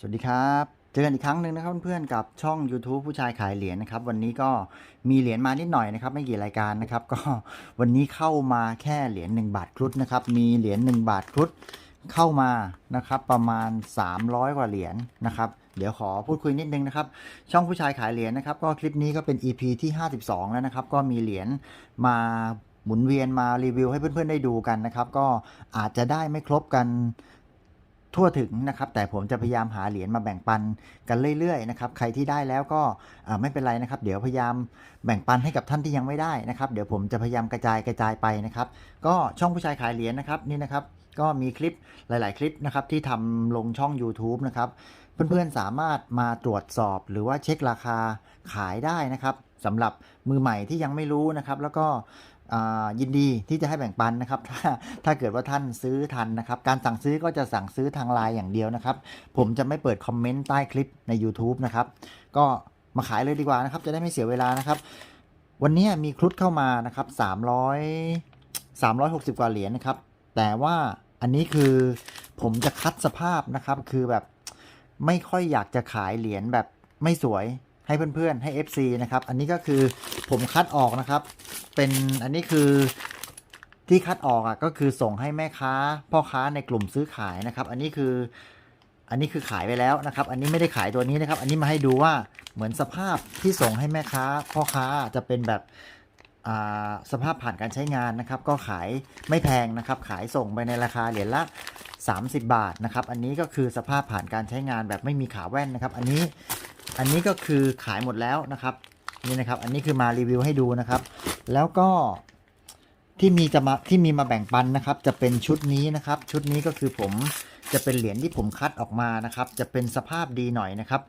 สวัสดีครับ เจอกันอีกครั้งหนึ่งนะครับเพื่อนๆกับช่อง YouTube ผู้ชายขายเหรียญนะครับ วันนี้ก็มีเหรียญมานิดหน่อยนะครับ ไม่กี่รายการนะครับ ก็วันนี้เข้ามาแค่เหรียญ1บาทครุฑนะครับ มีเหรียญ1บาทครุฑเข้ามานะครับประมาณ 300 กว่าเหรียญนะครับ เดี๋ยวขอพูดคุยนิดนึงนะครับ ช่องผู้ชายขายเหรียญนะครับ ก็คลิปนี้ก็เป็น EP ที่ 52 แล้วนะครับ ก็มีเหรียญมาหมุนเวียนมารีวิวให้เพื่อนๆได้ดูกันนะครับ ก็อาจจะได้ไม่ครบกัน ทั่วถึงนะครับแต่ผมจะพยายามหาเหรียญมาแบ่งปันกันเรื่อยๆนะครับใครที่ได้แล้วก็ไม่เป็นไรนะครับ เดี๋ยวพยายามแบ่งปันให้กับท่านที่ยังไม่ได้นะครับเดี๋ยวผมจะพยายามกระจายกระจายไปนะครับ ก็ช่องผู้ชายขายเหรียญนะครับนี่นะครับก็มีคลิปหลาย ๆ คลิปนะครับที่ทำลงช่อง YouTube นะครับเพื่อนๆสามารถมาตรวจสอบหรือว่าเช็คราคาขายได้นะครับสำหรับมือใหม่ที่ยังไม่รู้นะครับ แล้วก็ ยินดีที่จะให้แบ่งปันนะครับ ถ้าถ้าเกิดว่าท่านซื้อทันนะครับ การสั่งซื้อก็จะสั่งซื้อทางไลน์อย่างเดียวนะครับ ผมจะไม่เปิดคอมเมนต์ใต้คลิปใน YouTube นะครับ ก็มาขายเลยดีกว่านะครับ จะได้ไม่เสียเวลานะครับ วันนี้มีครุฑเข้ามานะครับ300 360 กว่าเหรียญนะครับ แต่ว่าอันนี้คือผมจะคัดสภาพนะครับ คือแบบไม่ค่อยอยากจะขายเหรียญแบบไม่สวย ให้เพื่อนๆให้ FC นะครับ อันนี้ก็คือผมคัดออกนะครับ เป็นอันนี้คือที่คัดออกอะก็คือส่งให้แม่ค้าพ่อค้าในกลุ่มซื้อขายนะครับ อันนี้คืออันนี้คือขายไปแล้วนะครับ อันนี้ไม่ได้ขายตัวนี้นะครับ อันนี้มาให้ดูว่าเหมือนสภาพที่ส่งให้แม่ค้าพ่อค้าจะเป็นแบบอ่าสภาพผ่านการใช้งานนะครับ ก็ขายไม่แพงนะครับ ขายส่งไปในราคาเหรียญละ30 บาทนะครับ อันนี้ก็คือสภาพผ่านการใช้งานแบบไม่มีขาแว่นนะครับ อันนี้ อันนี้ก็คือขายหมดแล้วนะครับนี่นะครับ อันนี้คือมารีวิวให้ดูนะครับ แล้วก็ที่มีจะมาที่มีมาแบ่งปันนะครับ จะเป็นชุดนี้นะครับ ชุดนี้ก็คือผมจะเป็นเหรียญที่ผมคัดออกมานะครับ จะเป็นสภาพดีหน่อยนะครับ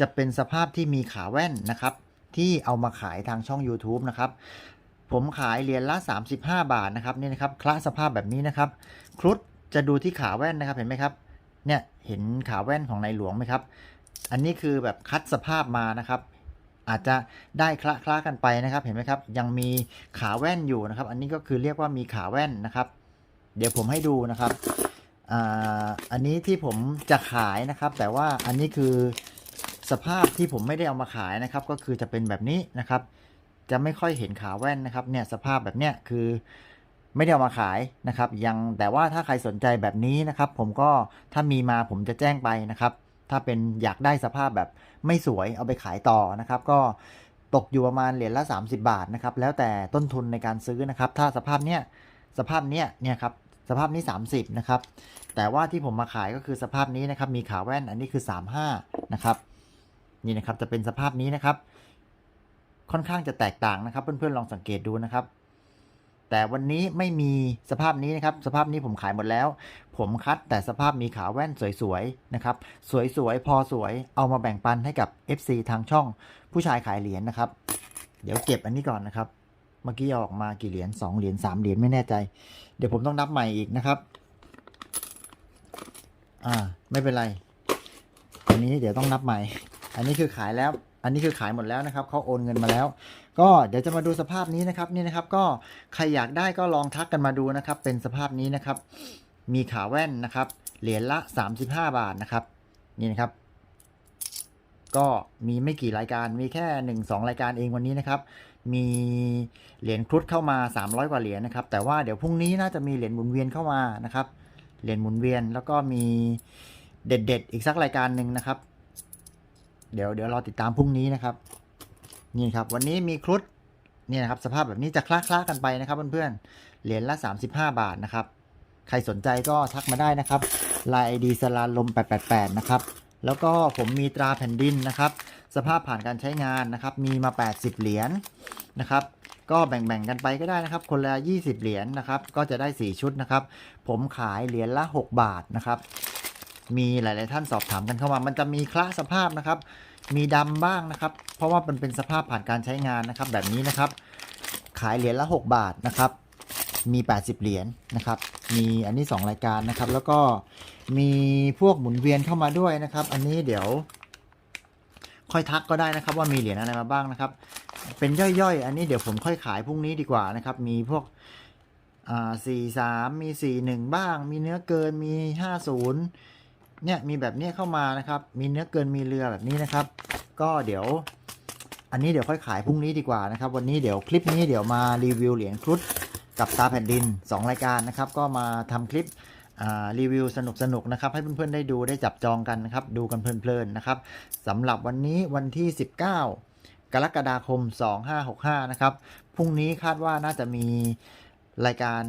จะเป็นสภาพที่มีขาแว่นนะครับ ที่เอามาขายทางช่อง YouTube นะครับ ผมขายเหรียญละ 35 บาทนะครับนี่นะครับคละสภาพแบบนี้นะครับ ครุฑจะดูที่ขาแว่นนะครับเห็นไหมครับ เนี่ยเห็นขาแว่นของในหลวงไหมครับ อันนี้คือแบบคัดสภาพมานะครับ อาจจะได้คละคละกันไปนะครับ เห็นไหมครับ ยังมีขาแว่นอยู่นะครับ อันนี้ก็คือเรียกว่ามีขาแว่นนะครับ เดี๋ยวผมให้ดูนะครับอันนี้ที่ผมจะขายนะครับ แต่ว่าอันนี้คือสภาพที่ผมไม่ได้เอามาขายนะครับ ก็คือจะเป็นแบบนี้นะครับ จะไม่ค่อยเห็นขาแว่นนะครับ เนี่ยสภาพแบบเนี้ยคือไม่ได้เอามาขายนะครับ ยังแต่ว่าถ้าใครสนใจแบบนี้นะครับ ผมก็ถ้ามีมาผมจะแจ้งไปนะครับ ถ้าเป็นอยากได้สภาพแบบไม่สวยเอาไปขายต่อนะครับ ก็ตกอยู่ประมาณเหรียญละ 30 บาทนะครับ แล้วแต่ต้นทุนในการซื้อนะครับ ถ้าสภาพเนี้ยสภาพเนี้ยเนี่ยครับสภาพนี้ 30นะครับ แต่ว่าที่ผมมาขายก็คือสภาพนี้นะครับ มีขาแว่นอันนี้คือ 35นะครับ นี่นะครับจะเป็นสภาพนี้นะครับ ค่อนข้างจะแตกต่างนะครับ เพื่อนๆลองสังเกตดูนะครับ แต่วันนี้ไม่มีสภาพนี้นะครับ สภาพนี้ผมขายหมดแล้ว ผมคัดแต่สภาพมีขาแว่นสวยๆนะครับ สวยๆ พอสวย เอามาแบ่งปันให้กับ FC ทางช่องผู้ชายขายเหรียญนะครับ เดี๋ยวเก็บอันนี้ก่อนนะครับ เมื่อกี้อออกมากี่เหรียญ2เหรียญ3เหรียญไม่แน่ใจ เดี๋ยวผมต้องนับใหม่อีกนะครับ อ่า ไม่เป็นไร อันนี้เดี๋ยวต้องนับใหม่ อันนี้คือขายแล้ว อันนี้คือขายหมดแล้วนะครับเขาโอนเงินมาแล้ว ก็เดี๋ยวจะมาดูสภาพนี้นะครับนี่นะครับ ก็ใครอยากได้ก็ลองทักกันมาดูนะครับ เป็นสภาพนี้นะครับ มีขาแว่นนะครับ เหรียญละ 35 บาทนะครับ นี่นะครับ ก็มีไม่กี่รายการมีแค่ 1 2 รายการเองวันนี้นะครับ มีเหรียญครุฑเข้ามา 300 กว่าเหรียญนะครับ แต่ว่าเดี๋ยวพรุ่งนี้น่าจะมีเหรียญหมุนเวียนเข้ามานะครับเหรียญหมุนเวียนแล้วก็มีเด็ดๆ อีกสักรายการหนึ่งนะครับ เดี๋ยวเดี๋ยวรอติดตามพรุ่งนี้นะครับ นี่ครับ วันนี้มีครุฑนี่นะครับ สภาพแบบนี้จะคล้าๆกันไปนะครับเพื่อนๆ เหรียญละ 35 บาทนะครับ ใครสนใจก็ทักมาได้นะครับลายไอดีสลาลม 888 นะครับ แล้วก็ผมมีตราแผ่นดินนะครับ สภาพผ่านการใช้งานนะครับ มีมา 80 เหรียญนะครับก็แบ่งๆกันไปก็ได้นะครับ คนละ 20 เหรียญนะครับ ก็จะได้ 4 ชุดนะครับ ผมขายเหรียญละ 6 บาทนะครับ มีหลาย ๆ ท่านสอบถามกันเข้ามา มันจะมีคละสภาพนะครับ มีดำบ้างนะครับ เพราะว่ามันเป็นสภาพผ่านการใช้งานนะครับ แบบนี้นะครับ ขายเหรียญละ 6 บาทนะครับ มี 80 เหรียญนะครับ มีอันนี้ 2 รายการนะครับ แล้วก็มีพวกหมุนเวียนเข้ามาด้วยนะครับ อันนี้เดี๋ยว ค่อยทักก็ได้นะครับ ว่ามีเหรียญอะไรมาบ้างนะครับ เป็นย่อย ๆ อันนี้เดี๋ยวผมค่อยขายพรุ่งนี้ดีกว่านะครับ มีพวกอ่าสี่สามมีสี่หนึ่งบ้าง มีเนื้อเกินมีห้าศูนย์ เนี่ยมีแบบนี้เข้ามานะครับ มีเนื้อเกินมีเรือแบบนี้นะครับ ก็เดี๋ยว อันนี้เดี๋ยวค่อยขายพรุ่งนี้ดีกว่านะครับ วันนี้เดี๋ยวคลิปนี้เดี๋ยวมารีวิวเหรียญครุฑกับตาแผ่นดิน 2 รายการนะครับ ก็มาทำคลิปรีวิวสนุกๆน,นะครับ ให้เพื่อนๆได้ดูได้จับจองกันนะครับ ดูกันเพลินๆนะครับสำหรับวันนี้วันที่ 19 กรกฎาคม 2565 นะครับ พรุ่งนี้คาดว่าน่าจะมีรายการ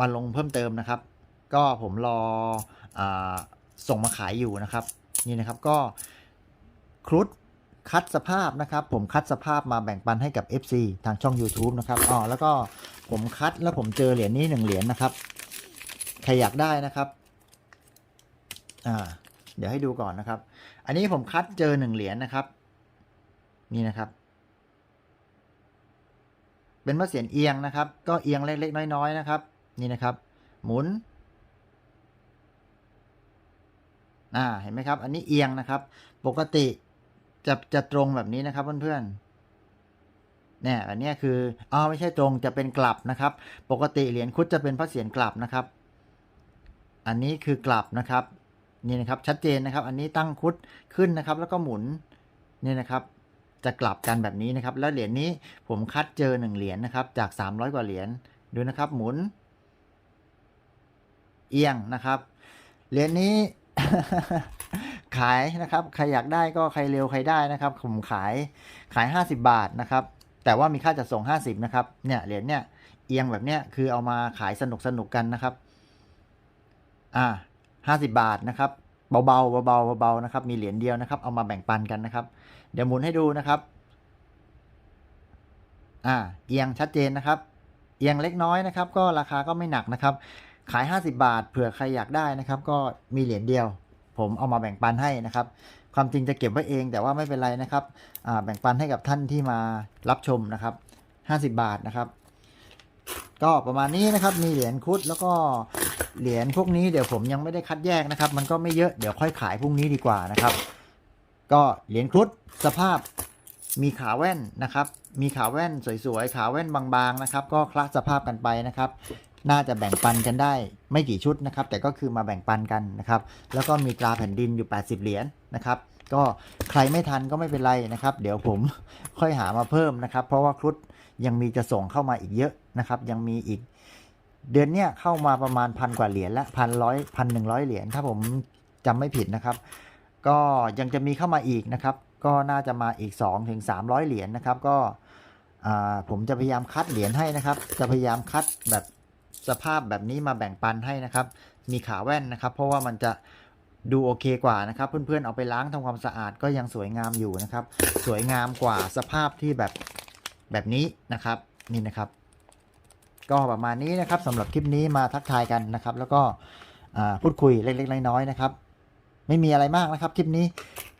มาลงเพิ่มเติมนะครับ ก็ผมรออา ส่งมาขายอยู่นะครับ นี่นะครับก็ครุฑคัดสภาพนะครับ ผมคัดสภาพมาแบ่งปันให้กับ FC ทางช่อง YouTube นะครับอ๋อแล้วก็ผมคัดแล้วผมเจอเหรียญนี้หนึ่งเหรียญนะครับ ใครอยากได้นะครับอ่าเดี๋ยวให้ดูก่อนนะครับ อันนี้ผมคัดเจอหนึ่งเหรียญนะครับ นี่นะครับ เป็นพระเศียรเอียงนะครับ ก็เอียงเล็กๆน้อยๆนะครับ นี่นะครับ หมุน อ่าเห็นไหมครับ อันนี้เอียงนะครับ ปกติจะจะตรงแบบนี้นะครับเพื่อนๆเนี่ยอันนี้คืออ๋อไม่ใช่ตรงจะเป็นกลับนะครับ ปกติเหรียญคุดจะเป็นพระเศียรกลับนะครับ อันนี้คือกลับนะครับนี่นะครับชัดเจนนะครับ อันนี้ตั้งคุดขึ้นนะครับ แล้วก็หมุนนี่นะครับ จะกลับกันแบบนี้นะครับ แล้วเหรียญนี้ผมคัดเจอหนึ่งเหรียญนะครับ จาก 300 กว่าเหรียญดูนะครับ หมุน เอียงนะครับเหรียญนี้ ขายนะครับ ใครอยากได้ก็ใครเร็วใครได้นะครับ ผมขายขาย 50 บาทนะครับ แต่ว่ามีค่าจัดส่ง 50 นะครับ เนี่ยเหรียญเนี่ยเอียงแบบเนี้ยคือเอามาขายสนุกสนุกกันนะครับ อ่าห้าสิบาทนะครับ เบาๆเบาๆเบาๆนะครับ มีเหรียญเดียวนะครับ เอามาแบ่งปันกันนะครับ เดี๋ยวหมุนให้ดูนะครับ อ่า เอียงชัดเจนนะครับ เอียงเล็กน้อยนะครับ ก็ราคาก็ไม่หนักนะครับ ขาย 50 บาท เผื่อใครอยากได้นะครับ ก็มีเหรียญเดียว ผมเอามาแบ่งปันให้นะครับ ความจริงจะเก็บไว้เองแต่ว่าไม่เป็นไรนะครับแบ่งปันให้กับท่านที่มารับชมนะครับ 50 บาทนะครับ ก็ประมาณนี้นะครับมีเหรียญครุดแล้วก็เหรียญพวกนี้เดี๋ยวผมยังไม่ได้คัดแยกนะครับ มันก็ไม่เยอะเดี๋ยวค่อยขายพรุ่งนี้ดีกว่านะครับ ก็เหรียญครุดสภาพมีขาแว่นนะครับ มีขาแว่นสวยๆขาแว่นบางๆนะครับ ก็คละสภาพกันไปนะครับ น่าจะแบ่งปันกันได้ไม่กี่ชุดนะครับ แต่ก็คือมาแบ่งปันกันนะครับ แล้วก็มีตราแผ่นดินอยู่ 80 เหรียญนะครับก็ใครไม่ทันก็ไม่เป็นไรนะครับ เดี๋ยวผมค่อยหามาเพิ่มนะครับ เพราะว่าครุฑยังมีจะส่งเข้ามาอีกเยอะนะครับ ยังมีอีกเดือนเนี้ยเข้ามาประมาณพันกว่าเหรียญละพันร้อยพันหนึ่งร้อยเหรียญถ้าผมจำไม่ผิดนะครับ ก็ยังจะมีเข้ามาอีกนะครับ ก็น่าจะมาอีก2ถึง300เหรียญนะครับ ก็ผมจะพยายามคัดเหรียญให้นะครับ จะพยายามคัดแบบ สภาพแบบนี้มาแบ่งปันให้นะครับ มีขาแว่นนะครับ เพราะว่ามันจะดูโอเคกว่านะครับ เพื่อนๆเอาไปล้างทำความสะอาดก็ยังสวยงามอยู่นะครับ สวยงามกว่าสภาพที่แบบแบบนี้นะครับนี่นะครับ ก็ประมาณนี้นะครับสำหรับคลิปนี้มาทักทายกันนะครับ แล้วก็พูดคุยเล็กๆน้อยๆนะครับ ไม่มีอะไรมากนะครับ คลิปนี้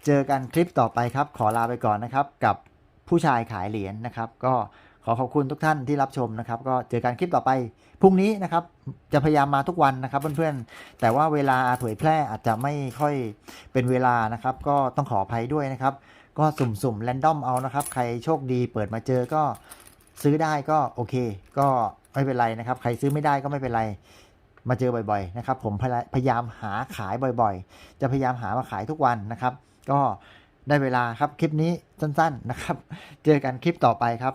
เจอกันคลิปต่อไปครับ ขอลาไปก่อนนะครับ กับผู้ชายขายเหรียญนะครับ ก็ ขอขอบคุณทุกท่านที่รับชมนะครับ ก็เจอกันคลิปต่อไปพรุ่งนี้นะครับจะพยายามมาทุกวันนะครับเพื่อนๆ แต่ว่าเวลาเผยแพร่อาจจะไม่ค่อยเป็นเวลานะครับ ก็ต้องขออภัยด้วยนะครับ ก็สุ่มๆแรนดอมเอานะครับ ใครโชคดีเปิดมาเจอก็ซื้อได้ก็โอเค ก็ไม่เป็นไรนะครับ ใครซื้อไม่ได้ก็ไม่เป็นไรมาเจอบ่อยๆนะครับ ผมพยายามหาขายบ่อยๆ จะพยายามหามาขายทุกวันนะครับ ก็ได้เวลาครับคลิปนี้สั้นๆนะครับ เจอกันคลิปต่อไปครับ